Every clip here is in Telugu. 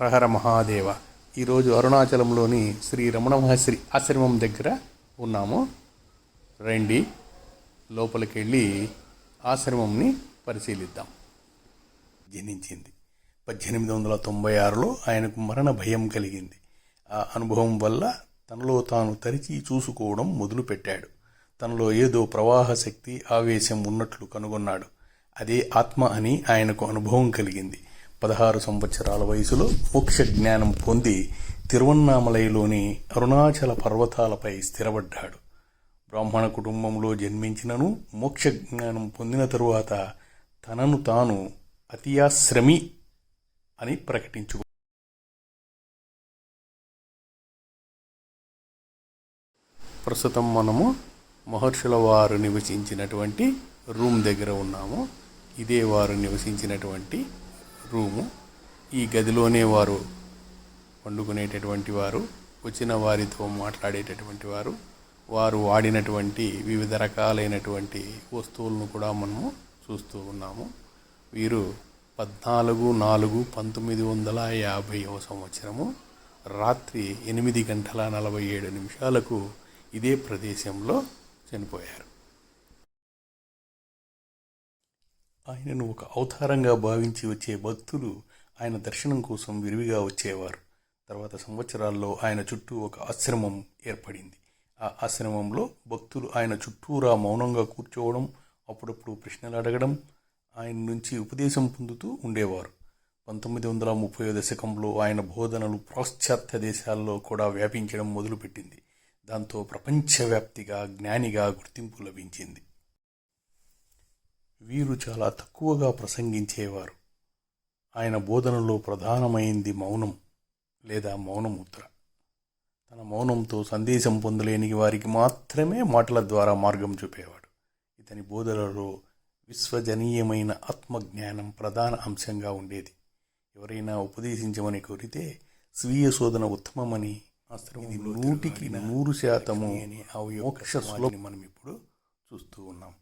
హరహర మహాదేవ. ఈరోజు అరుణాచలంలోని శ్రీ రమణ మహర్షి ఆశ్రమం దగ్గర ఉన్నాము. రండి లోపలికి వెళ్ళి ఆశ్రమంని పరిశీలిద్దాం. జనించింది. పద్దెనిమిది వందల తొంభై ఆరులో ఆయనకు మరణ భయం కలిగింది. ఆ అనుభవం వల్ల తనలో తాను తరిచి చూసుకోవడం మొదలుపెట్టాడు. తనలో ఏదో ప్రవాహ శక్తి ఆవేశం ఉన్నట్లు కనుగొన్నాడు. అదే ఆత్మ అని ఆయనకు అనుభవం కలిగింది. పదహారు సంవత్సరాల వయసులో మోక్ష జ్ఞానం పొంది తిరువన్నామలైలోని అరుణాచల పర్వతాలపై స్థిరపడ్డాడు. బ్రాహ్మణ కుటుంబంలో జన్మించినను మోక్ష జ్ఞానం పొందిన తరువాత తనను తాను అతియాశ్రమి అని ప్రకటించు ప్రస్తుతం మనము మహర్షుల వారు నివసించినటువంటి రూమ్ దగ్గర ఉన్నాము. ఇదే వారు నివసించినటువంటి రూము. ఈ గదిలోనే వారు వండుకునేటటువంటి వారు వచ్చిన వారితో మాట్లాడేటటువంటి వారు వారు వాడినటువంటి వివిధ రకాలైనటువంటి వస్తువులను కూడా మనము చూస్తూ ఉన్నాము. వీరు పద్నాలుగు నాలుగు పంతొమ్మిది వందల యాభైవ సంవత్సరము రాత్రి ఎనిమిది గంటల నలభై ఏడు నిమిషాలకు ఇదే ప్రదేశంలో చనిపోయారు. ఆయనను ఒక అవతారంగా భావించి వచ్చే భక్తులు ఆయన దర్శనం కోసం విరివిగా వచ్చేవారు. తర్వాత సంవత్సరాల్లో ఆయన చుట్టూ ఒక ఆశ్రమం ఏర్పడింది. ఆ ఆశ్రమంలో భక్తులు ఆయన చుట్టూరా మౌనంగా కూర్చోవడం అప్పుడప్పుడు ప్రశ్నలు అడగడం ఆయన నుంచి ఉపదేశం పొందుతూ ఉండేవారు. పంతొమ్మిది వందల ముప్పై దశకంలో ఆయన బోధనలు పాశ్చాత్య దేశాల్లో కూడా వ్యాపించడం మొదలుపెట్టింది. దాంతో ప్రపంచవ్యాప్తిగా జ్ఞానిగా గుర్తింపు లభించింది. వీరు చాలా తక్కువగా ప్రసంగించేవారు. ఆయన బోధనలో ప్రధానమైంది మౌనం లేదా మౌనముద్ర. తన మౌనంతో సందేశం పొందలేని వారికి మాత్రమే మాటల ద్వారా మార్గం చూపేవాడు. ఇతని బోధనలో విశ్వజనీయమైన ఆత్మజ్ఞానం ప్రధాన అంశంగా ఉండేది. ఎవరైనా ఉపదేశించమని కోరితే స్వీయ శోధన ఉత్తమమని ఇది నూటికి నూరు శాతము మోక్ష మనం ఇప్పుడు చూస్తూ ఉన్నాం.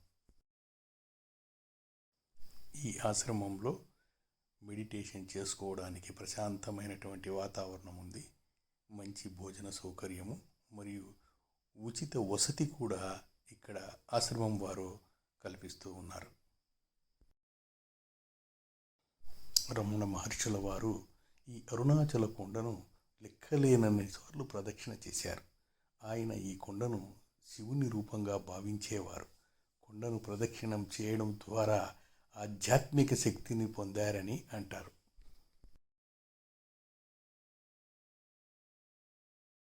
ఈ ఆశ్రమంలో మెడిటేషన్ చేసుకోవడానికి ప్రశాంతమైనటువంటి వాతావరణం ఉంది. మంచి భోజన సౌకర్యము మరియు ఉచిత వసతి కూడా ఇక్కడ ఆశ్రమం వారు కల్పిస్తూ ఉన్నారు. రమణ మహర్షుల వారు ఈ అరుణాచల కొండను లెక్కలేనన్ని సార్లు ప్రదక్షిణ చేశారు. ఆయన ఈ కొండను శివుని రూపంగా భావించేవారు. కొండను ప్రదక్షిణం చేయడం ద్వారా ఆధ్యాత్మిక శక్తిని పొందారని అంటారు.